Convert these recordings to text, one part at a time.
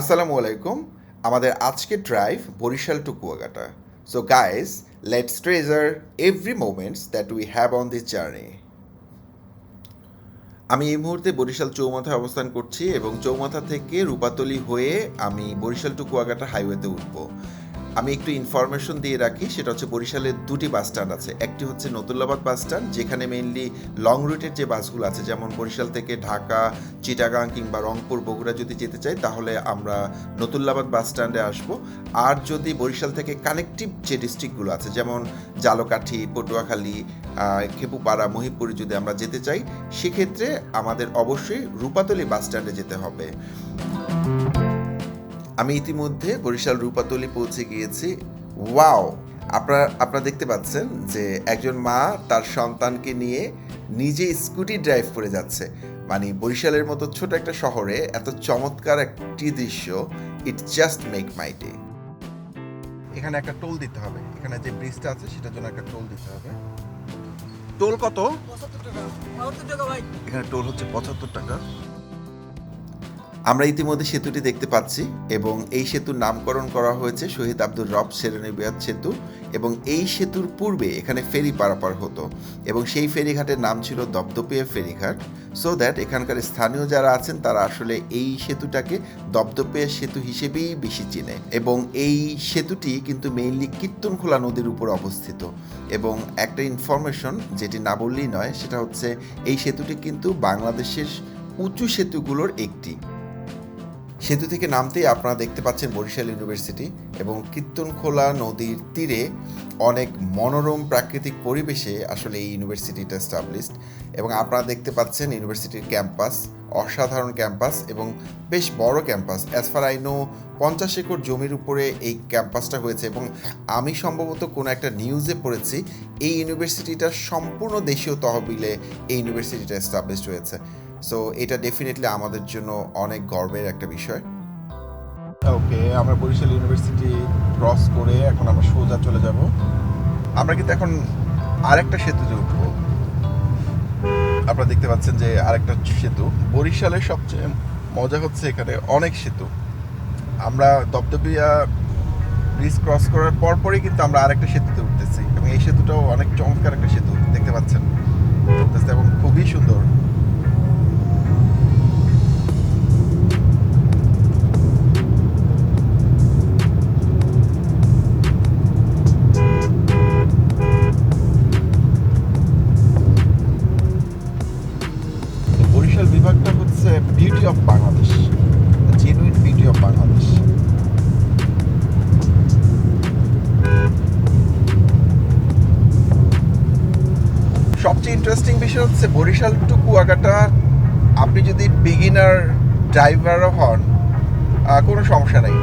আসসালামু আলাইকুম। আমাদের আজকে drive Barishal to Kuakata. So guys let's treasure every moments that we have on this journey আমি এই মুহূর্তে বরিশাল চৌমাথায় অবস্থান করছি এবং চৌমাথা থেকে রূপাতলি হয়ে আমি বরিশাল টু কুয়াকাটা হাইওয়েতে উঠবো। আমি একটু ইনফরমেশন দিয়ে রাখি, সেটা হচ্ছে বরিশালের দুটি বাস স্ট্যান্ড আছে। একটি হচ্ছে নতুল্লাবাদ বাস স্ট্যান্ড যেখানে মেইনলি লং রুটের যে বাসগুলো আছে, যেমন বরিশাল থেকে ঢাকা, চিটাগাং কিংবা রংপুর, বগুড়া যদি যেতে চাই, তাহলে আমরা নতুল্লাবাদ বাস স্ট্যান্ডে আসব। আর যদি বরিশাল থেকে কানেকটিভ যে ডিস্ট্রিক্টগুলো আছে, যেমন জালকাঠি, পটুয়াখালী খেপুপাড়া, মহিপুরে যদি আমরা যেতে চাই, সেক্ষেত্রে আমাদের অবশ্যই রূপাতলি বাস স্ট্যান্ডে যেতে হবে। আমি ইতিমধ্যে বরিশাল রূপাতলি পৌঁছে গিয়েছি। ওয়াও! আপনারা আপনারা দেখতে পাচ্ছেন যে একজন মা তার সন্তানকে নিয়ে নিজে স্কুটি ড্রাইভ করে যাচ্ছে। মানে বরিশালের মতো ছোট একটা শহরে এত চমৎকার একটি দৃশ্য it just make my day এখানে একটা টোল দিতে হবে। এখানে যে ব্রিজটা আছে সেটার জন্য একটা টোল দিতে হবে। টোল কত? পঁচাত্তর টাকা। বাহাত্তর টাকা ভাই। এখানে টোল হচ্ছে পঁচাত্তর টাকা। আমরা ইতিমধ্যে সেতুটি দেখতে পাচ্ছি এবং এই সেতুর নামকরণ করা হয়েছে শহীদ আব্দুর রব সেরেনিবিয়াত সেতু এবং এই সেতুর পূর্বে এখানে ফেরি পারাপার হতো এবং সেই ফেরিঘাটের নাম ছিল দপদপিয়া ফেরিঘাট। সো দ্যাট এখানকার স্থানীয় যারা আছেন, তারা আসলে এই সেতুটাকে দপদপিয়া সেতু হিসেবেই বেশি চিনে। এবং এই সেতুটি কিন্তু মেইনলি কীর্তনখোলা নদীর উপর অবস্থিত। এবং একটা ইনফরমেশন যেটি না বললেই নয়, সেটা হচ্ছে এই সেতুটি কিন্তু বাংলাদেশের উঁচু সেতুগুলোর একটি। সেতু থেকে নামতেই আপনারা দেখতে পাচ্ছেন বরিশাল ইউনিভার্সিটি এবং কীর্তনখোলা নদীর তীরে অনেক মনোরম প্রাকৃতিক পরিবেশে আসলে এই ইউনিভার্সিটিটা এস্টাবলিশড এবং আপনারা দেখতে পাচ্ছেন ইউনিভার্সিটির ক্যাম্পাস, অসাধারণ ক্যাম্পাস এবং বেশ বড় campus. As far I know পঞ্চাশ একর জমির উপরে এই ক্যাম্পাসটা হয়েছে এবং আমি সম্ভবত কোনো একটা নিউজে পড়েছি, এই ইউনিভার্সিটিটা সম্পূর্ণ দেশীয় তহবিলে এই ইউনিভার্সিটিটা এস্টাবলিশড হয়েছে। সো এটা ডেফিনেটলি আমাদের জন্য অনেক গর্বের একটা বিষয়। ওকে আমরা বরিশাল ইউনিভার্সিটি ক্রস করে এখন আমরা সোজা চলে যাব। আমরা কিন্তু এখন আরেকটা সেতুতে উঠব। আপনারা দেখতে পাচ্ছেন যে আরেকটা সেতু। বরিশালের সবচেয়ে মজা হচ্ছে এখানে অনেক সেতু। আমরা দপদপিয়া ব্রিজ ক্রস করার পরপরই কিন্তু আমরা আরেকটা সেতুতে উঠতেছি। এবং এই সেতুটাও অনেক চমৎকার একটা সেতু, দেখতে পাচ্ছেন। এবং খুবই সুন্দর। ড্রাইভারও হন কোনো সমস্যা নেই।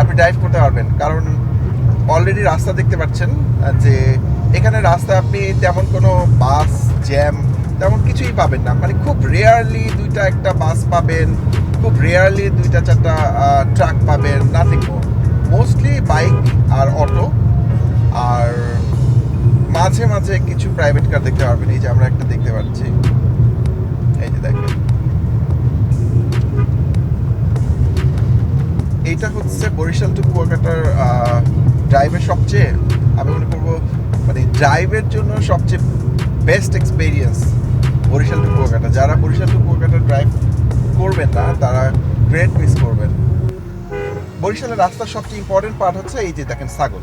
আপনি ড্রাইভ করতে পারবেন। কারণ অলরেডি রাস্তা দেখতে পাচ্ছেন যে এখানে রাস্তা আপনি তেমন কোনো বাস জ্যাম তেমন কিছুই পাবেন না। মানে খুব রেয়ারলি দুইটা একটা বাস পাবেন, খুব রেয়ারলি দুইটা চারটা ট্রাক পাবেন নাথিং মোস্টলি বাইক আর অটো আর মাঝে মাঝে কিছু প্রাইভেট কার দেখতে পারবেন। এই যে আমরা একটা দেখতে পাচ্ছি এই যে দেখেন এইটা হচ্ছে বরিশাল টু কুয়াকাটার ড্রাইভের সবচেয়ে, আমি মনে করব মানে ড্রাইভের জন্য সবচেয়ে best experience Barishal to Kuakata. যারা বরিশাল টু কুয়াকাটা ড্রাইভ করবেন না, তারা গ্রেট মিস করবেন। বরিশালের রাস্তার সবচেয়ে ইম্পর্টেন্ট পার্ট হচ্ছে এই যে দেখেন ছাগল।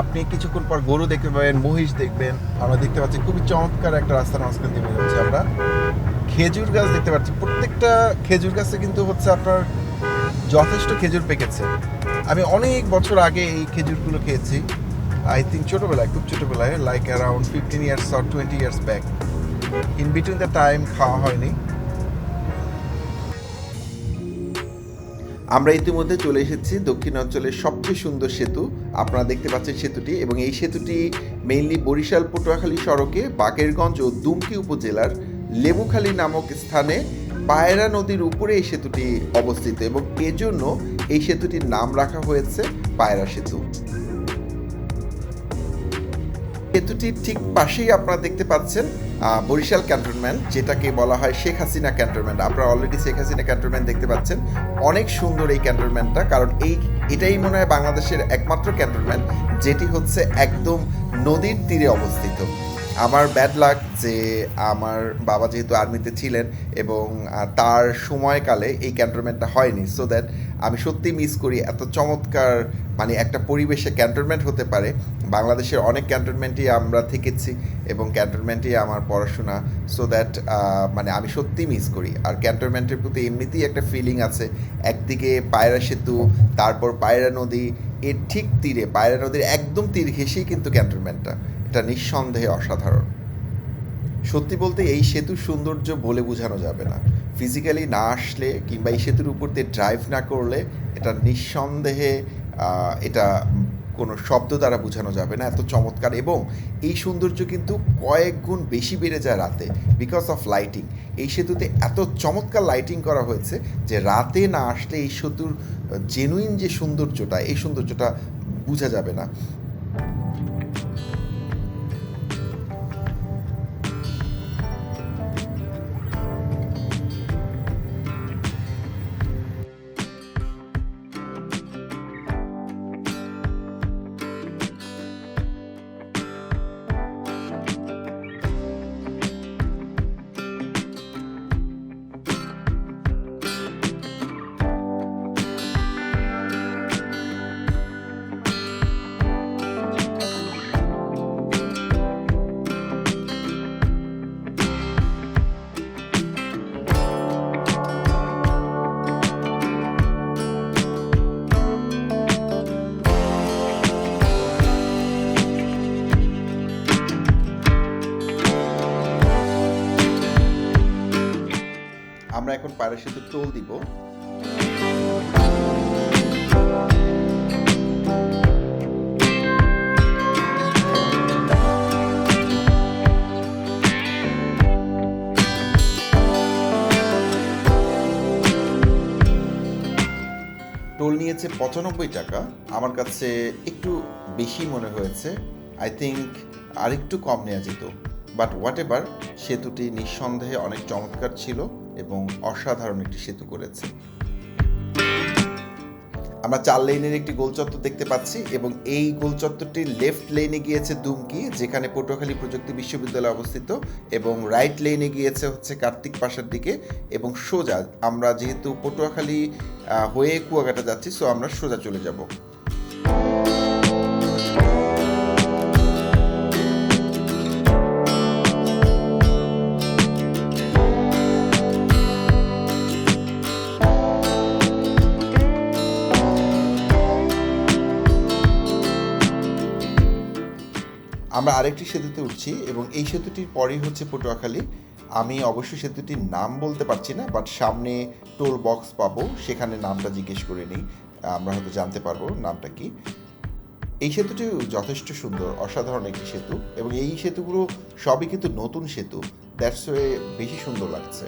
আপনি কিছুক্ষণ পর গরু দেখতে পাবেন, মহিষ দেখবেন। আমরা দেখতে পাচ্ছি খুবই চমৎকার একটা রাস্তার মাঝখান দিয়ে বেরোচ্ছি আমরা। খেজুর গাছ দেখতে পাচ্ছি। প্রত্যেকটা খেজুর গাছে কিন্তু হচ্ছে আপনার যথেষ্ট খেজুর পেকেছে। আমি অনেক বছর আগে এই খেজুরগুলো খেয়েছি। আই থিঙ্ক ছোটোবেলায়, খুব ছোটোবেলায় like around fifteen years or twenty years back in between the time খাওয়া হয়নি। আমরা ইতিমধ্যে চলে এসেছি দক্ষিণ অঞ্চলের সবচেয়ে সুন্দর সেতু। আপনারা দেখতে পাচ্ছেন সেতুটি এবং এই সেতুটি মেইনলি বরিশাল, পটুয়াখালী সড়কে, বাকেরগঞ্জ ও দুমকি উপজেলার লেবুখালী নামক স্থানে পায়রা নদীর উপরে এই সেতুটি অবস্থিত এবং এজন্য এই সেতুটির নাম রাখা হয়েছে পায়রা সেতু। সেতু সেতুটির ঠিক পাশেই আপনারা দেখতে পাচ্ছেন বরিশাল ক্যান্টনমেন্ট, যেটাকে বলা হয় শেখ হাসিনা ক্যান্টনমেন্ট। আপনারা অলরেডি শেখ হাসিনা ক্যান্টনমেন্ট দেখতে পাচ্ছেন। অনেক সুন্দর এই ক্যান্টনমেন্টটা, কারণ এই, এটাই মনে হয় বাংলাদেশের একমাত্র ক্যান্টনমেন্ট, যেটি হচ্ছে একদম নদীর তীরে অবস্থিত। আমার ব্যাড লাক যে আমার বাবা যেহেতু আর্মিতে ছিলেন এবং তার সময়কালে এই ক্যান্টনমেন্টটা হয়নি সো দ্যাট আমি সত্যি মিস করি এত চমৎকার মানে একটা পরিবেশে ক্যান্টনমেন্ট হতে পারে। বাংলাদেশের অনেক ক্যান্টনমেন্টই আমরা থেকেছি এবং ক্যান্টনমেন্টই আমার পড়াশোনা সো দ্যাট মানে আমি সত্যি মিস করি। আর ক্যান্টনমেন্টের প্রতি এমনিতেই একটা ফিলিং আছে, একদিকে পায়রা সেতু, তারপর পায়রা নদী, এর ঠিক তীরে, পায়রা নদীর একদম তীর ঘেঁষেই কিন্তু ক্যান্টনমেন্টটা এটা নিঃসন্দেহে অসাধারণ। সত্যি বলতে এই সেতুর সৌন্দর্য বলে বোঝানো যাবে না। ফিজিক্যালি না আসলে কিংবা এই সেতুর উপর দিয়ে ড্রাইভ না করলে এটা নিঃসন্দেহে এটা কোনো শব্দ দ্বারা বোঝানো যাবে না, এত চমৎকার। এবং এই সৌন্দর্য কিন্তু কয়েক গুণ বেশি বেড়ে যায় রাতে বিকজ অফ লাইটিং এই সেতুতে এত চমৎকার লাইটিং করা হয়েছে যে রাতে না আসলে এই সেতুর জেনুইন যে সৌন্দর্যটা, এই সৌন্দর্যটা বোঝা যাবে না। পায়রা সেতু টোল দিব। টোল নিয়েছে পঁচানব্বই টাকা। আমার কাছে একটু বেশি মনে হয়েছে। আই থিঙ্ক আরেকটু কম নেওয়া যেত। বাট হোয়াট এভার সেতুটি নিঃসন্দেহে অনেক চমৎকার ছিল। এবং অসাধারণ একটি সেতু করেছে। আমরা চার লেনের একটি গোল চত্বর দেখতে পাচ্ছি এবং এই গোল চত্বরটির লেফট লেনে গিয়েছে দুমকি, যেখানে পটুয়াখালী প্রযুক্তি বিশ্ববিদ্যালয় অবস্থিত এবং রাইট লেনে গিয়েছে হচ্ছে কার্তিক পাশার দিকে এবং সোজা, আমরা যেহেতু পটুয়াখালী হয়ে কুয়াকাটা যাচ্ছি সো আমরা সোজা চলে যাব। আমরা আরেকটি সেতুতে উঠছি এবং এই সেতুটির পরেই হচ্ছে পটুয়াখালী। আমি অবশ্যই সেতুটির নাম বলতে পারছি না বাট সামনে টোল বক্স পাবো, সেখানে নামটা জিজ্ঞেস করে নিই। আমরা হয়তো জানতে পারব নামটা কি। এই সেতুটি যথেষ্ট সুন্দর, অসাধারণ একটি সেতু এবং এই সেতুগুলো সবই কিন্তু নতুন সেতু দ্যাটস ওয়ে বেশি সুন্দর লাগছে।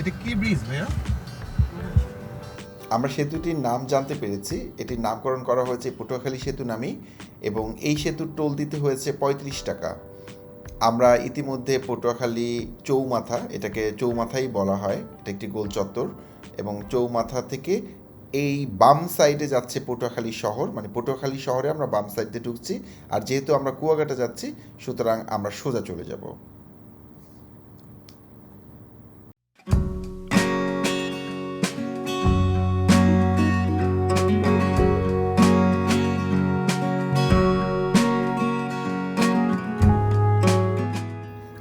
এটা কি ব্রিজ, ভাইয়া? আমরা সেতুটির নাম জানতে পেরেছি। এটির নামকরণ করা হয়েছে পটুয়াখালী সেতু নামেই এবং এই সেতুর টোল দিতে হয়েছে পঁয়ত্রিশ টাকা। আমরা ইতিমধ্যে পটুয়াখালী চৌমাথা, এটাকে চৌমাথাই বলা হয়, এটা একটি গোল চত্বর, এবং চৌমাথা থেকে এই বাম সাইডে যাচ্ছে পটুয়াখালী শহর মানে পটুয়াখালী শহরে আমরা বাম সাইডে ঢুকছি, আর যেহেতু আমরা কুয়াঘাটা যাচ্ছি, সুতরাং আমরা সোজা চলে যাব।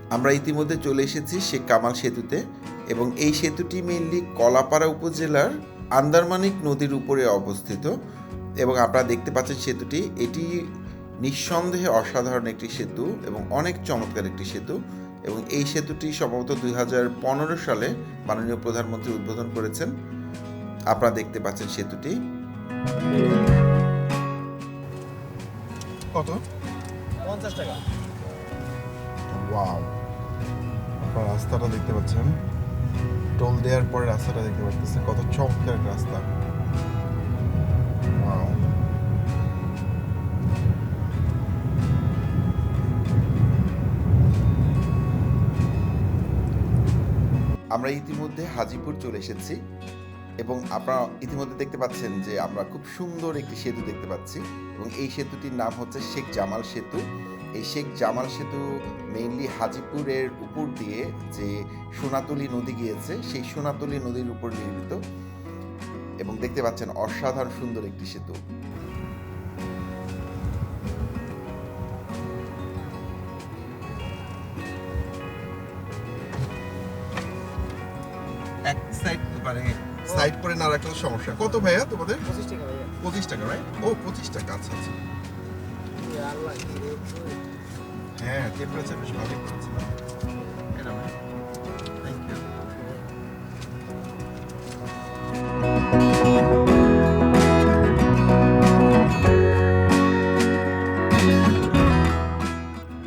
আমরা ইতিমধ্যে চলে এসেছি শেখ কামাল সেতুতে এবং এই সেতুটি মেইনলি কলাপাড়া উপজেলার আন্দারমানিক নদীর উপরে অবস্থিত এবং আপনারা দেখতে পাচ্ছেন সেতুটি। এটি নিঃসন্দেহে অসাধারণ একটি সেতু এবং অনেক চমৎকার একটি সেতু এবং এই সেতুটি সম্ভবত দুই হাজার পনেরো সালে মাননীয় প্রধানমন্ত্রী উদ্বোধন করেছেন। আপনারা দেখতে পাচ্ছেন সেতুটি। কত? পঞ্চাশ টাকা। ওয়াও। আপনার রাস্তাটা দেখতে পাচ্ছেন। টোল দেওয়ার পরে রাস্তাটা দেখতে পাচ্ছি কত চমৎকার একটা রাস্তা। আমরা ইতিমধ্যে হাজিপুর চলে এসেছি এবং আপনারা ইতিমধ্যে দেখতে পাচ্ছেন যে আমরা খুব সুন্দর একটি সেতু দেখতে পাচ্ছি এবং এই সেতুটির নাম হচ্ছে শেখ জামাল সেতু। এই শেখ জামাল সেতু মেইনলি হাজিপুরের উপর দিয়ে যে সোনাতলি নদী গিয়েছে সেই সোনাতলি নদীর উপর নির্মিত এবং দেখতে পাচ্ছেন অসাধারণ সুন্দর একটি সেতু। এক সাইড মানে সাইড করে না রাখলে সমস্যা। কত ভাইয়া তোমাদের? পঁচিশ টাকা ভাইয়া। পঁচিশ টাকা রাইট ও পঁচিশ টাকা আচ্ছা আচ্ছা। হ্যাঁ টেম্পারেচার বেশ ভালোই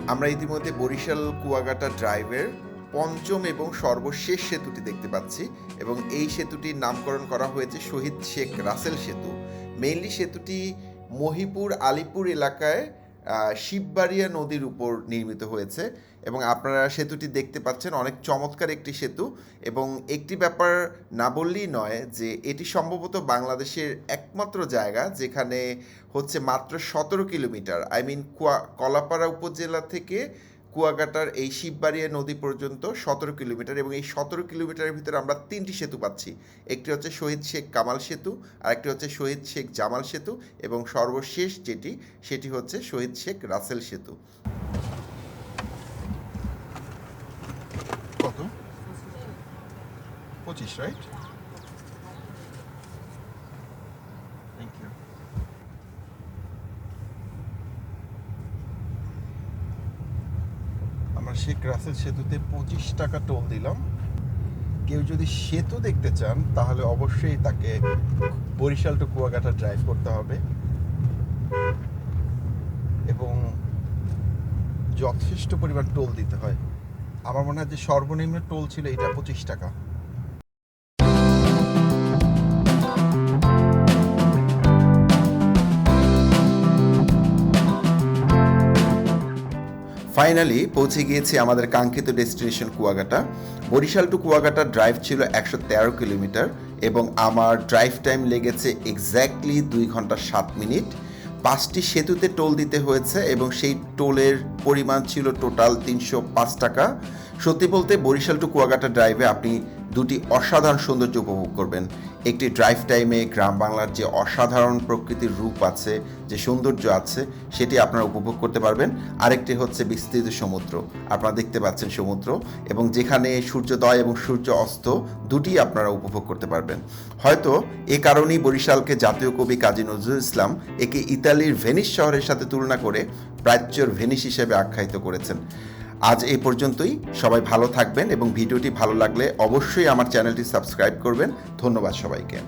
আমরা ইতিমধ্যে বরিশাল কুয়াকাটা ড্রাইভের পঞ্চম এবং সর্বশেষ সেতুটি দেখতে পাচ্ছি এবং এই সেতুটির নামকরণ করা হয়েছে শহীদ শেখ রাসেল সেতু। মেইনলি সেতুটি মহিপুর আলিপুর এলাকায় শিববাড়িয়া নদীর উপর নির্মিত হয়েছে এবং আপনারা সেতুটি দেখতে পাচ্ছেন, অনেক চমৎকার একটি সেতু এবং একটি ব্যাপার না বললেই নয় যে এটি সম্ভবত বাংলাদেশের একমাত্র জায়গা যেখানে হচ্ছে মাত্র সতেরো কিলোমিটার, আই মিন কলাপাড়া উপজেলা থেকে কুয়াকাটার এই শিববাড়িয়া নদী পর্যন্ত সতেরো কিলোমিটার এবং এই সতেরো কিলোমিটারের ভিতরে আমরা তিনটি সেতু পাচ্ছি। একটি হচ্ছে শহীদ শেখ কামাল সেতু, আরেকটি হচ্ছে শহীদ শেখ জামাল সেতু এবং সর্বশেষ যেটি, সেটি হচ্ছে শহীদ শেখ রাসেল সেতু। কত? পঁচিশ, রাইট? শেখ রাসেল সেতুতে পঁচিশ টাকা টোল দিলাম। কেউ যদি সেতু দেখতে চান, তাহলে অবশ্যই তাকে বরিশাল টু কুয়াকাটা ড্রাইভ করতে হবে। এবং যথেষ্ট পরিমাণ টোল দিতে হয়। আমার মনে হয় যে সর্বনিম্ন টোল ছিল এটা পঁচিশ টাকা। ফাইনালি পৌঁছে গিয়েছি আমাদের কাঙ্ক্ষিত destination Kuakata. Barishal to Kuakata drive ছিল একশো তেরো কিলোমিটার এবং আমার ড্রাইভ টাইম লেগেছে এক্স্যাক্টলি দুই ঘণ্টা সাত মিনিট। পাঁচটি সেতুতে টোল দিতে হয়েছে এবং সেই টোলের পরিমাণ ছিল টোটাল তিনশো পাঁচ টাকা। সত্যি বলতে বরিশাল টু কুয়াকাটা ড্রাইভে আপনি দুটি অসাধারণ সৌন্দর্য উপভোগ করবেন। একটি ড্রাইভ টাইমে গ্রাম বাংলার যে অসাধারণ প্রকৃতির রূপ আছে, যে সৌন্দর্য আছে, সেটি আপনারা উপভোগ করতে পারবেন। আরেকটি হচ্ছে বিস্তৃত সমুদ্র। আপনারা দেখতে পাচ্ছেন সমুদ্র এবং যেখানে সূর্যোদয় এবং সূর্য অস্ত, দুটি আপনারা উপভোগ করতে পারবেন। হয়তো এ কারণেই বরিশালকে জাতীয় কবি কাজী নজরুল ইসলাম একে ইতালির ভেনিস শহরের সাথে তুলনা করে প্রাচ্যর ভেনিস হিসেবে আখ্যায়িত করেছেন। আজ এই পর্যন্তই। সবাই ভালো থাকবেন এবং ভিডিওটি ভালো লাগলে অবশ্যই আমার চ্যানেলটি সাবস্ক্রাইব করবেন। ধন্যবাদ সবাইকে।